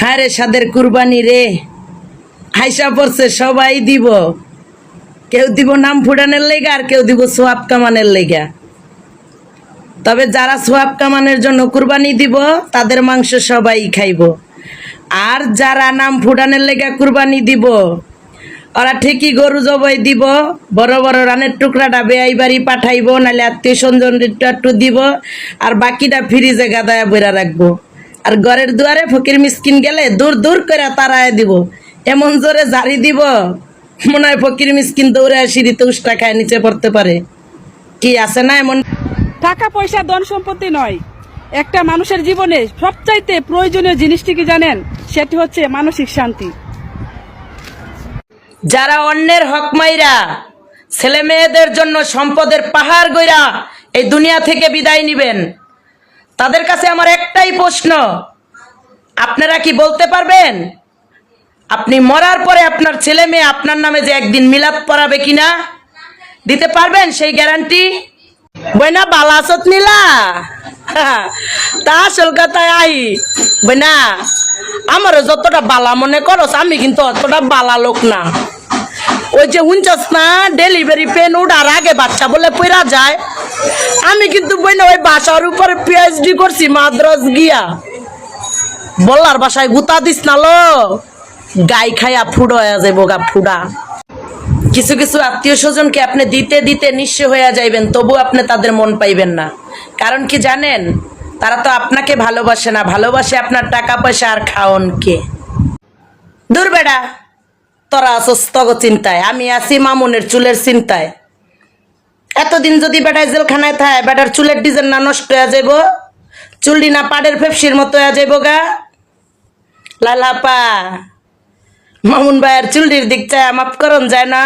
হ্যাঁ রে সাদের কুরবানি রে। হাইসা পড়ছে, সবাই দিব। কেউ দিব নাম ফুটানের লেগা আর কেউ দিব সোয়াব কামানের লেগা। তবে যারা সোয়াব কামানের জন্য কুরবানি দিব, তাদের মাংস সবাই খাইব। আর যারা নাম ফুটানের লেগা কুরবানি দিব, ওরা ঠিকই গরু জবাই দিব, বড় বড় রানের টুকরাটা বেআই বাড়ি পাঠাইব, নাহলে আত্মীয় স্বজন একটু দিব, আর বাকিটা ফ্রিজে গাদায়া বইরা রাখব। আর ঘরের দুয়ারে ফকির মিসকিন গেলে দূর দূর করে তারায় দিব। এমন জোরে জারি দিব মনে হয় ফকির মিসকিন দৌড়ে সিঁড়িতে উষ্টা খায় নিচে পড়তে পারে। কি আছে না এমন? টাকা পয়সা ধন সম্পত্তি নয়। একটা মানুষের জীবনে সবচাইতে প্রয়োজনীয় জিনিসটি কি জানেন? সেটি হচ্ছে মানসিক শান্তি। যারা অন্যের হক মাইরা ছেলে মেয়েদের জন্য সম্পদের পাহাড় গইরা এই দুনিয়া থেকে বিদায় নিবেন তাদের কাছে আমার একটাই প্রশ্ন। আপনারা কি বলতে পারবেন? আপনি মরার পরে আপনার ছেলে মেয়ে আপনার নামে যে একদিন মিলাদ পড়াবে কিনা? দিতে পারবেন সেই গ্যারান্টি? বইনা বালাসত নিলা। তা আসল কথায় আই। বইনা, আমারও যতটা বালা মনে করস আমি কিন্তু অতটা বালা লোক না। ওই যে হুঞ্চস না, ডেলিভারি পেন উঠার আগে বাচ্চা বলে পইরা যায়। আমি কিন্তু বইনা ওই বাসার উপরে পিএইচডি করছি মাদ্রাস গিয়া। বলার বাসায় গুতা দিস না লো। গাই খাইয়া ফুড হয়ে যাব গা, ফুডা। কিছু কিছু আত্মীয় স্বজনকে আপনি দিতে দিতে নিঃস্ব হয়ে যাইবেন, তবু আপনি তাদের মন পাইবেন না। কারণ কি জানেন, তারা তো আপনাকে ভালোবাসে না, ভালোবাসে আপনার টাকা পয়সা আর খাওনকে দূর বেড়া, তোরা তগ চিন্তায়, আমি আছি মামুনের চুলের চিন্তায়। এতদিন যদি বেটায় জেলখানায় থায়, বেটার চুলের ডিজাইন না নষ্ট হয়ে যাইব চুলটি না পাড়ের ফেপসির মতো হয়ে যাইব গা। লালাপা মামুন ভাইয়ের চুলটির দিক চায় মাফ করন, যায় না।